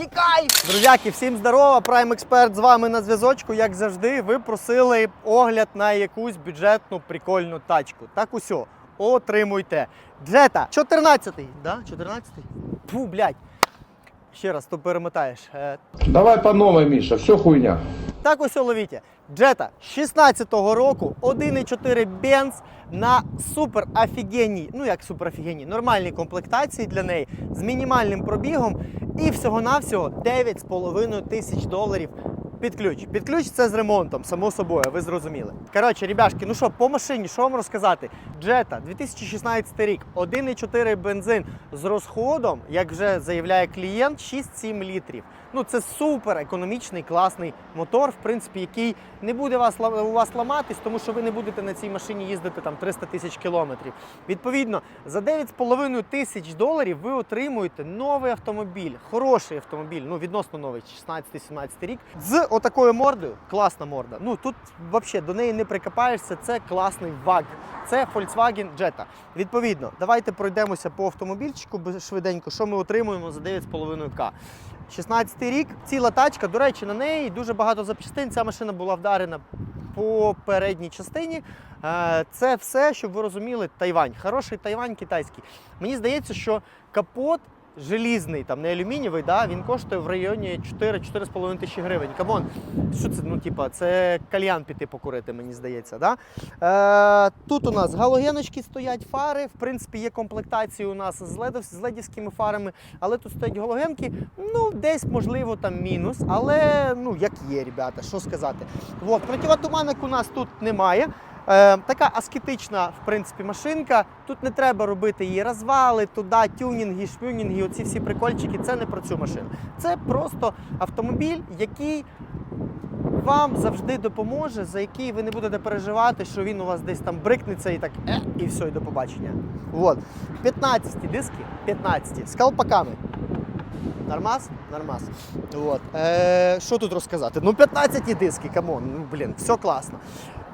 Тікай! Друзяки, всім здорово! Prime Expert з вами на зв'язочку. Як завжди, ви просили огляд на якусь бюджетну прикольну тачку. Так усьо, отримуйте. Джета, 14-й, да? 14-й? Фу, блядь. Ще раз, то перемотаєш. Е, Давай по новой, Миша, все хуйня. Так ось ловіть. Джета 16-го року 1,4 Benz на супер офігенній, ну як супер офігенній, нормальній комплектації для неї з мінімальним пробігом і всього-навсього 9,5 тисяч доларів. Під ключ. Під ключ це з ремонтом, само собою, ви зрозуміли. Коротше, ребяшки, ну що, по машині, що вам розказати? Джета, 2016 рік, 1,4 бензин з розходом, як вже заявляє клієнт, 6-7 літрів. Ну це супер економічний, класний мотор, в принципі, який не буде вас, у вас ламатись, тому що ви не будете на цій машині їздити там 300 тисяч кілометрів. Відповідно, за 9,5 тисяч доларів ви отримуєте новий автомобіль, хороший автомобіль, ну відносно новий, 16-17 рік, з отакою мордою. Класна морда. Ну тут взагалі до неї не прикопаєшся. Це класний ваг. Це Volkswagen Jetta. Відповідно, давайте пройдемося по автомобільчику швиденько, що ми отримуємо за 9,5К. 16 рік, ціла тачка. До речі, на неї дуже багато запчастин. Ця машина була вдарена по передній частині. Е, Це все, щоб ви розуміли, Тайвань. Хороший Тайвань китайський. Мені здається, що капот желізний, там не алюмінієвий, да, він коштує в районі 4-4,5 тисячі гривень. Камон, що це? Ну, типа, це кальян піти покурити, мені здається. Да? Е, тут у нас галогеночки стоять, фари. В принципі, є комплектації у нас з, ледов, з ледівськими фарами, але тут стоять галогенки. Ну, десь, можливо, там мінус, але ну, як є, ребята, що сказати. От, противотуманок у нас тут немає. Е, така аскетична, в принципі, машинка. Тут не треба робити її розвали, туди, тюнінги, шпюнінги, оці всі прикольчики. Це не про цю машину. Це просто автомобіль, який вам завжди допоможе, за який ви не будете переживати, що він у вас десь там брикнеться і так, е, і все, і до побачення. От. 15 диски, 15 з колпаками. Нормас? Нормас. От. Е, що тут розказати? Ну, 15 диски, камон, ну блін, все класно.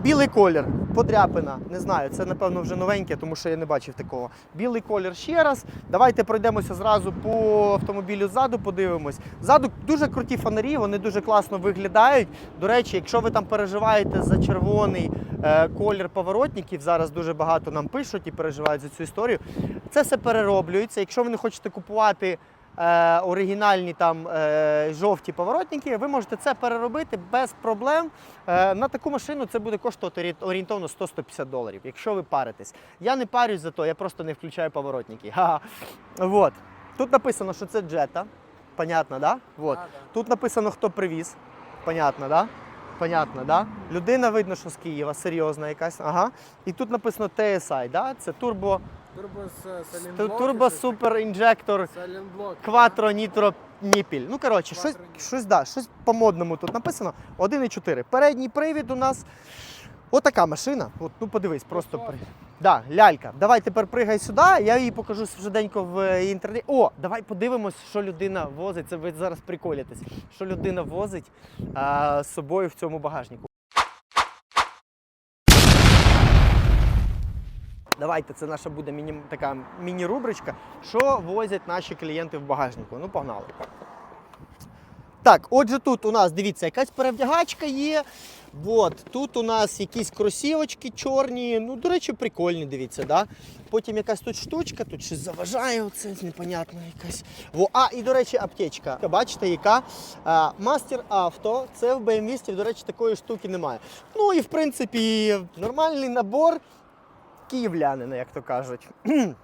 Білий колір, подряпина. Не знаю, це напевно вже новеньке, тому що я не бачив такого. Білий колір ще раз. Давайте пройдемося зразу по автомобілю ззаду, подивимось. Ззаду дуже круті фонарі, вони дуже класно виглядають. До речі, якщо ви там переживаєте за червоний е, колір поворотників, зараз дуже багато нам пишуть і переживають за цю історію. Це все перероблюється. Якщо ви не хочете купувати е, оригінальні там е, жовті поворотники, ви можете це переробити без проблем. Е, на таку машину це буде коштувати орієнтовно 100-150 доларів, якщо ви паритесь. Я не парюсь за то, я просто не включаю поворотники. Ха-ха. Вот. Тут написано, що це джета. Понятно, да? Вот. Тут написано, хто привіз. Понятно, да? Понятно, да? Людина видно, що з Києва, серйозна якась. Ага. І тут написано TSI, да? Це турбо, Турбо ту- турбо супер інжектор. Кватро Нітро Ніпіль. Ну, коротше, щось, щось, да, щось по-модному тут написано. 1,4. Передній привід у нас. Отака машина. От, ну подивись, просто при... да, лялька. Давай тепер пригай сюди, я її покажу швиденько в е, інтернеті. О, давай подивимось, що людина возить. Це ви зараз приколітесь. Що людина возить а, з собою в цьому багажнику. Давайте, це наша буде міні, така міні-рубричка, що возять наші клієнти в багажнику. Ну, погнали. Так, отже, тут у нас, дивіться, якась перевдягачка є. От, тут у нас якісь кросівочки чорні. Ну, до речі, прикольні, дивіться, да? Потім якась тут штучка, тут щось заважає, оце непонятно якась. Во, а, і, до речі, аптечка. Бачите, яка? Мастер авто. Це в BMW, до речі, такої штуки немає. Ну і в принципі, нормальний набор київлянина, як то кажуть.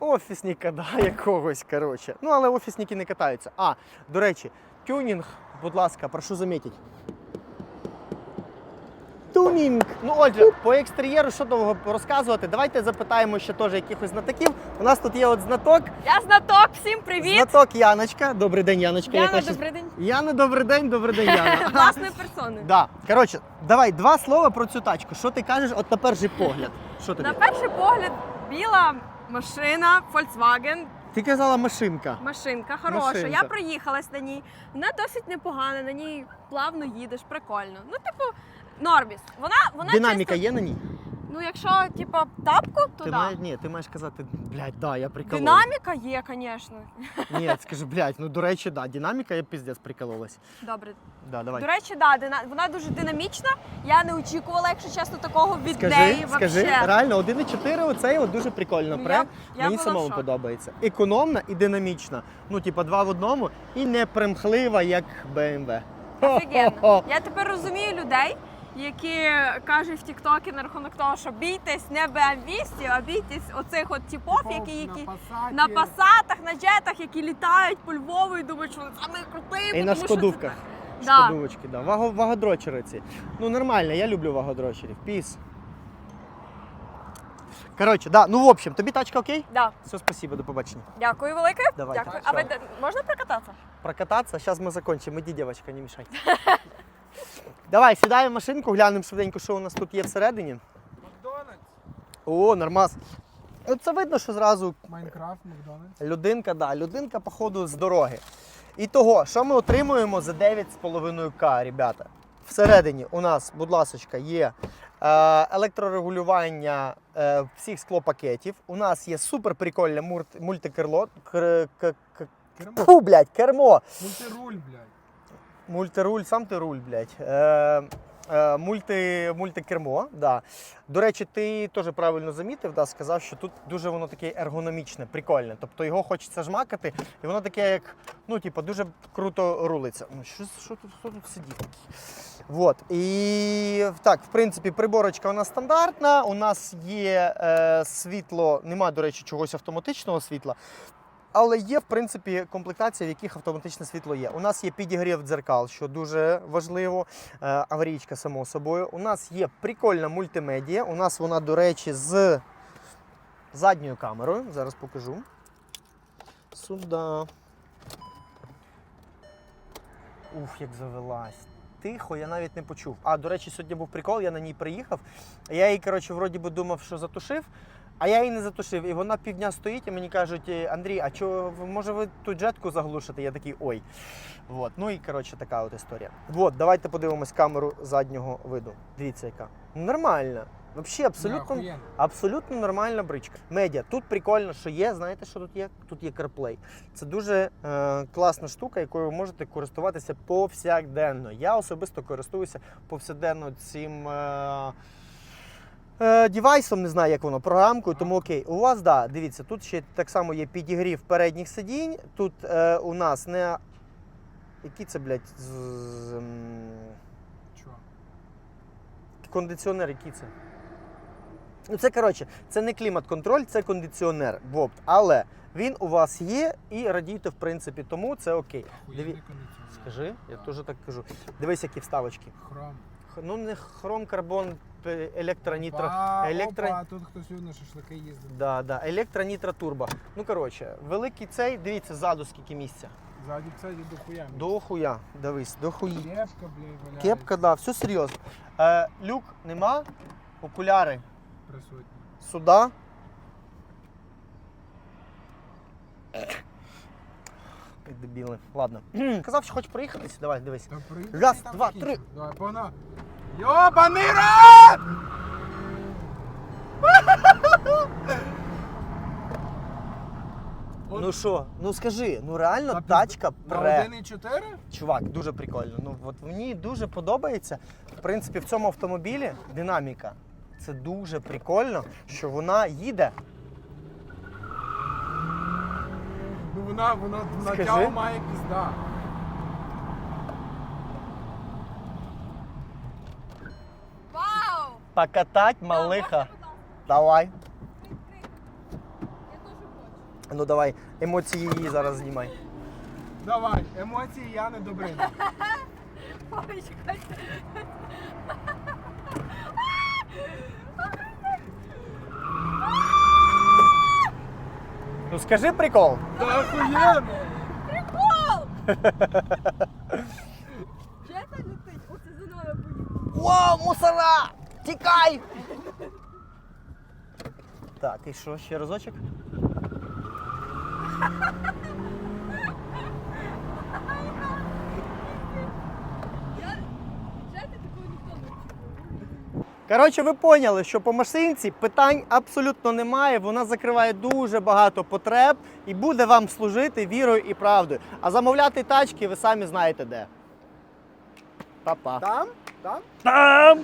Офісника, да, якогось, коротше. Ну, але офісники не катаються. А, до речі, тюнінг, будь ласка, прошу замітити. Тюнінг. Ну, отже, по екстер'єру що довго розказувати. Давайте запитаємо ще теж якихось знатоків. У нас тут є от знаток. Я знаток, всім привіт! Знаток Яночка. Добрий день, Яночка. Яна, Як ваші- добрий день. Яна, добрий день, добрий день, Яна. Власної персони. Да. Коротше, давай два слова про цю тачку. Що ти кажеш от на перший погляд? Що тобі? На перший погляд, біла машина, Volkswagen, Ти казала машинка. машинка хороша. Машинка. Я проїхалась на ній. Вона досить непогана, на ній плавно їдеш, прикольно. Ну, типу, норміс. Вона, вона Динаміка чисто... є на ній? Ну, якщо, типа, тапку, то Ти да. маєш, ні, ти маєш казати, блядь, да, я прикололась. Динаміка є, звісно. Ні, скажи, блядь, ну до речі, да, динаміка, я піздець прикололась. Добре. Да, давай. До речі, да, дина... вона дуже динамічна. Я не очікувала, якщо чесно, такого від Скажи, неї скажи, вообще. реально 1.4 оцей от дуже прикольно Ну, я- я Мені була самому шокі. подобається. Економна і динамічна. Ну, типа, два в одному, і не примхлива, як BMW. Офігенно. Я тепер розумію людей, які кажуть в Тіктокі на рахунок того, що бійтесь не BMW, а бійтесь оцих от типов, які, які на пасатах, на джетах, які літають по Львову і думають, що саме крутий. І на шкодувках. це- Да. Шкодувочки, да. Ваго, вагодрочери ці. Ну нормально, я люблю вагодрочерів. Піс. Коротше, да, ну в общем, тобі тачка окей? Да. Все, спасибо, до побачення. Дякую велике. Давай. Дякую. А ви де- можна прокататися? Прокататься, зараз ми закончимо. Іди, дівчинка, не мішай. Давай, сідаємо в машинку, глянемо швиденько, що у нас тут є всередині. Макдональдс. О, нормас. Це видно, що зразу Майнкрафт, Макдональдс. людинка, да, людинка, походу, з дороги. І того, що ми отримуємо за 9,5К, ребята. Всередині у нас, будь ласка, є е, електрорегулювання е, всіх склопакетів. У нас є супер прикольне мультикерло. Кр, к, к, Кермо. Фу, блядь, кермо. Мультируль, блядь. Мультируль, сам ти руль, блядь. Е, е, мульти, мультикермо, да. До речі, ти теж правильно замітив, да, сказав, що тут дуже воно таке ергономічне, прикольне. Тобто його хочеться жмакати, і воно таке, як, ну, типу, дуже круто рулиться. Ну, що, що, тут, хто тут сидів? Вот. І так, в принципі, приборочка нас стандартна. У нас є е, світло, немає, до речі, чогось автоматичного світла. Але є, в принципі, комплектації, в яких автоматичне світло є. У нас є підігрів дзеркал, що дуже важливо. Е, аварійка, само собою. У нас є прикольна мультимедія. У нас вона, до речі, з задньою камерою. Зараз покажу. Сюди. Ух, як завелась. Тихо, я навіть не почув. А, до речі, сьогодні був прикол, я на ній приїхав. Я її, коротше, вроді би думав, що затушив, а я її не затушив. І вона півдня стоїть, і мені кажуть, «Е, Андрій, а чо, може ви ту джетку заглушите? Я такий ой. Вот. Ну і коротше така от історія. Вот, давайте подивимось камеру заднього виду. Дивіться, яка. Нормальна. Взагалі, абсолютно, абсолютно нормальна бричка. Медіа. Тут прикольно, що є. Знаєте, що тут є? Тут є CarPlay. Це дуже е, класна штука, якою ви можете користуватися повсякденно. Я особисто користуюся повсякденно цим. Е, Е, Дівайсом, не знаю, як воно, програмкою, тому окей. У вас, да, дивіться, тут ще так само є підігрів передніх сидінь. Тут е, у нас не. Які це, блядь, з, з, м, Чо? кондиціонер, який це? Ну, це коротше, це не клімат-контроль, це кондиціонер. Вопт. Але він у вас є і радійте, в принципі, тому це окей. Охуєнний Диві... кондиціонер. Скажи, я теж так кажу. Дивись, які вставочки. Хром. Х- Ну, не хром, карбон, електронітро. Опа, електро- опа, тут хтось на шашлики їздив. Да, да, електронітро турбо. Ну, коротше, великий цей, дивіться, ззаду скільки місця. Ззаді це до хуя. До хуя. Дивись, до хуї. Кепка, блядь. Кепка, да, все серйозно. Е, люк нема, окуляри Присутні. сюди. Дебіли. Ладно. Казав, що хочеш проїхатися? Давай, дивись. Та Раз, там два, три. Давай, погнали. Йобаний рот! Ну що, ну скажи, ну реально тачка пре. 1,4? Чувак, дуже прикольно. Ну от мені дуже подобається. В принципі, в цьому автомобілі динаміка. Це дуже прикольно, що вона їде. Ну вона, вона, вона Скажи. тягу має пізда. Вау! Покатать малиха. Давай. Я дуже хочу. Ну давай, емоції її зараз знімай. Давай, емоції я не. Ой, чекайте. Ну скажи прикол. Та охуєнно! Прикол! Джета летить, оце за мною поїхав. Вау, мусора! Тікай! Так, і що, ще разочок? Я... Джета такого ніхто не чув. Коротше, ви поняли, що по машинці питань абсолютно немає. Вона закриває дуже багато потреб і буде вам служити вірою і правдою. А замовляти тачки ви самі знаєте де. Па-па. Там? Там? Там!